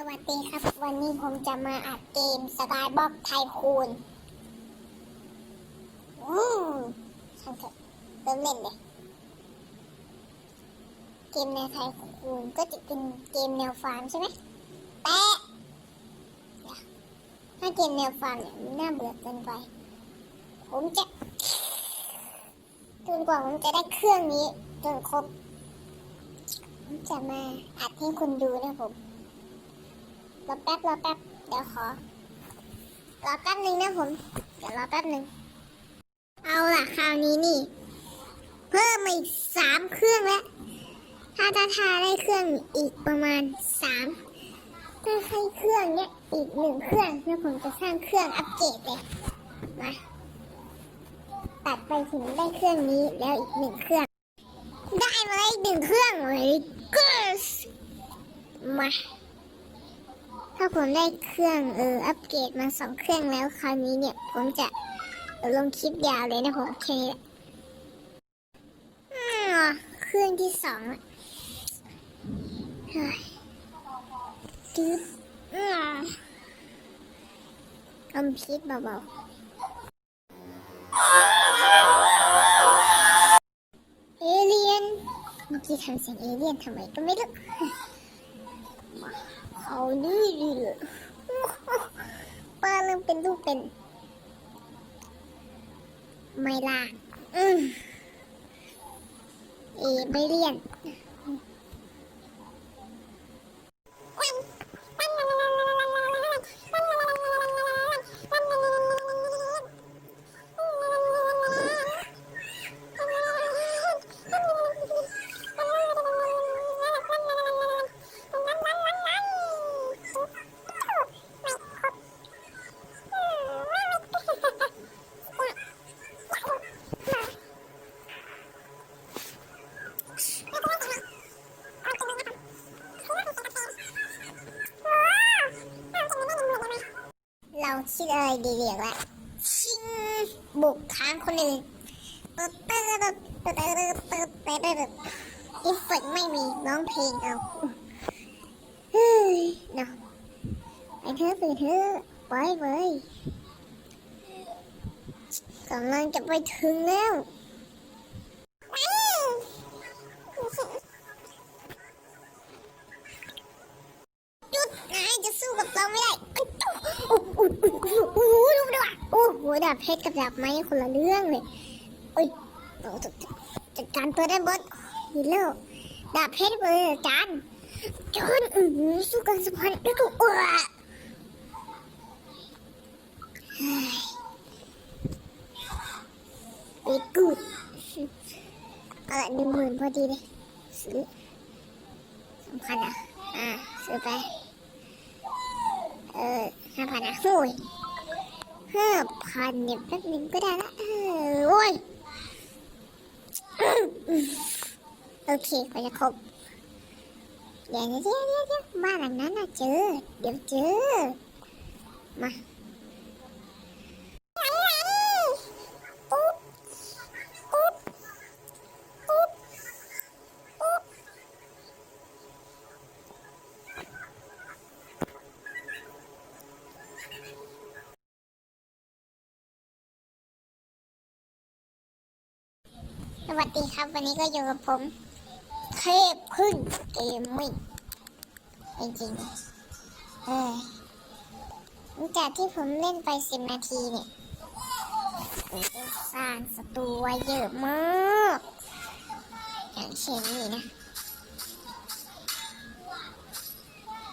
สวัสดีครับ วันนี้ผมจะมาอัดเกมสกายบ็อกไทคูนวู้ช่างเถอะเริ่มเล่นเลยเกมแนวไทคูนก็จะเป็นเกมแนวฟาร์มใช่ไหมแปะถ้าเกมแนวฟาร์มเนี่ยนน่าเบื่อเกินไป ผมจะจนกว่าผมจะได้เครื่องนี้จนครบ ผมจะมาอัดให้คุณดูนะผม รอแป๊บรอแป๊บเดี๋ยวขอรอแป๊บหนึ่งนะผม เดี๋ยวรอแป๊บหนึ่งเอาล่ะคราวนี้นี่ เพิ่มมาอีกสามเครื่องแล้วถ้าถ้าทาได้เครื่องอีกประมาณสามถ้าให้เครื่องเนี้ยอีกหนึ่งเครื่องแล้วผมจะสร้างเครื่องอัปเกรดเลยมาตัดไปถึงได้เครื่องนี้แล้วอีกหนึ่งเครื่อง ได้มาอีกหนึ่งเครื่องเลยก็มา ถ้าผมได้เครื่องเอออัปเกรดมาสองเครื่องแล้วคราวนี้เนี่ย ผมจะลงคลิปยาวเลยนะผมแค่นี้แหละอ้าวเครื่องที่สองตึ๊บอ้าวอมพิษเบาๆเอเลียนเมื่อกี้ทำเสียงเอเลียนทำไมก็ไม่รู้ เอาดื้อดีเลยป้าเริ่มเป็นลูกเป็น ไม่ล่ะอืมเอไม่เลียน เราคิดอะไรดีๆว่าชิงบุกค้างคนอื่นเอฟเฟกไม่มีร้องเพลงเอาเฮ้ยเนาะไปเถอะไปเถอะไปเลยกำลังจะไปถึงแล้ว ดาบเพชรกับดาบไม้คนละเรื่องเลยโอ้ยจะจัดการตัวได้บดฮีโร่ดาบเพชรเบอจานจนอือหือสู้กันสัมพันแล้วก็อ้วเฮ้ยเวกูดเอาละหนึ่งหมื่นพอดีเลยซื้อสำคัญอะ อ่า ซื้อไป เออห้าพันอะโอ้ย ห้าพันเนี่ยแป๊บนึงก็ได้ละเออโอ้ยโอเคก็จะครบเดี๋ยวเดี๋ยวเดี๋ยวเดี๋ยวเดี๋ยวบ้านหลังนั้นน่ะเจอ เดี๋ยวเจอ มาอุ๊บอุ๊บอุ๊บอุ๊บ ส วัสดีครับ วันนี้ก็อยู่กับผมเทพขึ้นเกมมิ่งจริงๆเออหลังจากที่ผมเล่นไปสิบนาทีเนี่ยผมได้สร้างศัตรูไว้เยอะมาก อย่างเช่นนี้นะ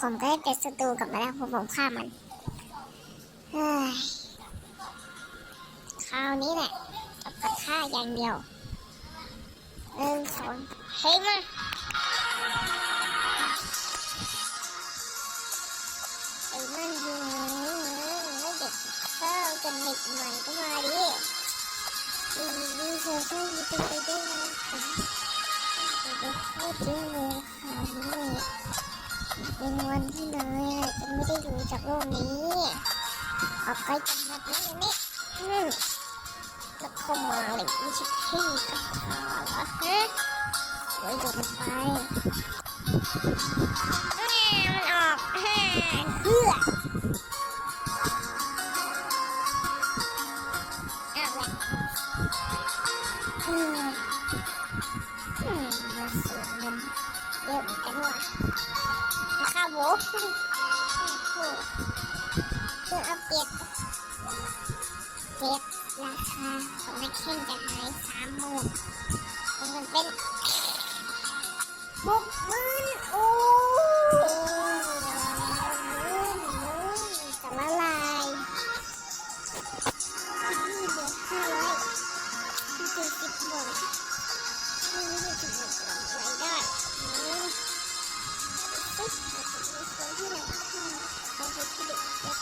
ผมก็ได้เป็นศัตรูกลับมาแล้วเพราะผมฆ่ามันเฮ้ยคราวนี้แหละจับกระฆ่าอย่างเดียว หนึ่งสองเฮ้ยมาไอ้มันอยู่ไม่เด็กข้าวกันเด็กใหม่ก็มาดิดูดูเธอก็มีเป็นไปได้ไหมเด็กเข้าจริงเลยค่ะนี่เป็นวันที่นายจะไม่ได้อยู่จากโลกนี้ออกไปจากแบบนี้นี่ อืมแล้วเข้ามาเลยไม่ใช่พี่กับขาเหรอฮะเดี๋ยวโดนไปแม่มันออกแฮ่เอื้อเอาละอืมอืมมาสียเงินเยอะเหมือนกันว่ะนะครับผมโอ้โหเพื่ออัปเดตเก็บ ราคาของนักแข่งจะหายสามหมื่นมันเป็นหกหมื่นโอ้จะละลายนี่เดือห้าร้อยนี่คือสิบบวกนี่คือสิบบวกรายได้นี่ปึ๊บที่ไหนเอาไปที่เด็กเด็ก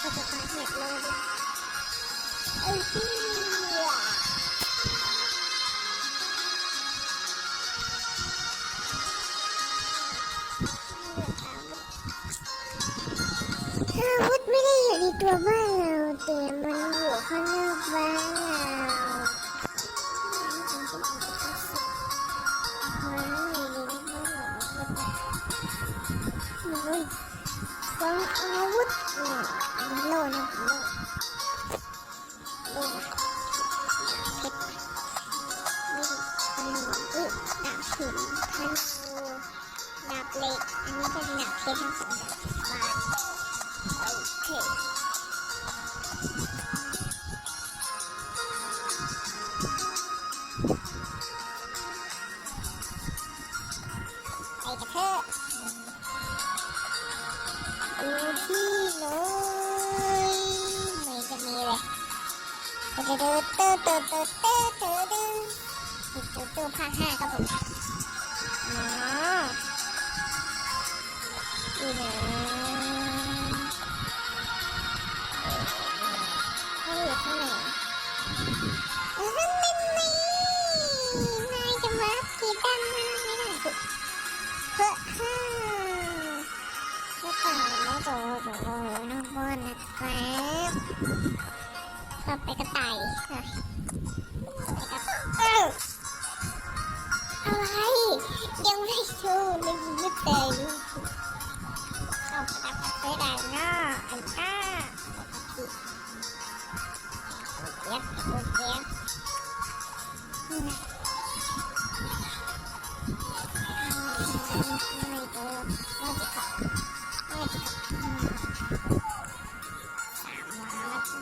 ก็จะมาเห็ดเลย อาวุธไม่ได้อยู่ในตัวบ้านเราแต่มันอยู่ข้างนอกบ้านเราฟังอาวุธโลนะ ดตืดตืดภาคห้าครับผมอ๋อนี่นะเขาอยู่ข้างไหนเออนั่นนี่นายจะมาขี่ด้านหน้าไม่ได้เพื่อห้าก็ต่างแล้วโดดโดดน้องบอลนะครับก็ไปกระต่ายค่ะเอออะไร ยังไม่ชูเลยไม่เตยเอาตับไปด่านหน้าอันหน้าโอเคโอเคไม่เจอไม่เจอไม่เจอ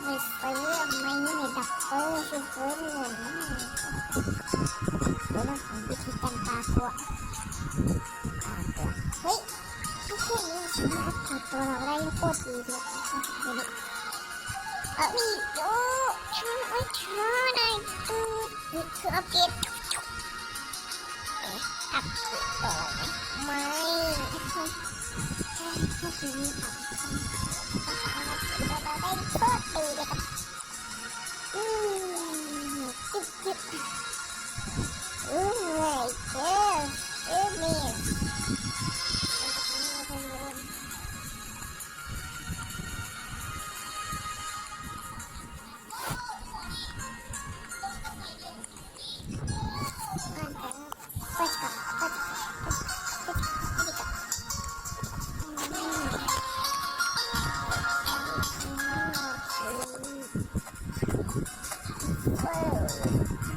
Mày phải mày như mày đọc câu cho với mình Đó là không biết いうん Oh. Whoa.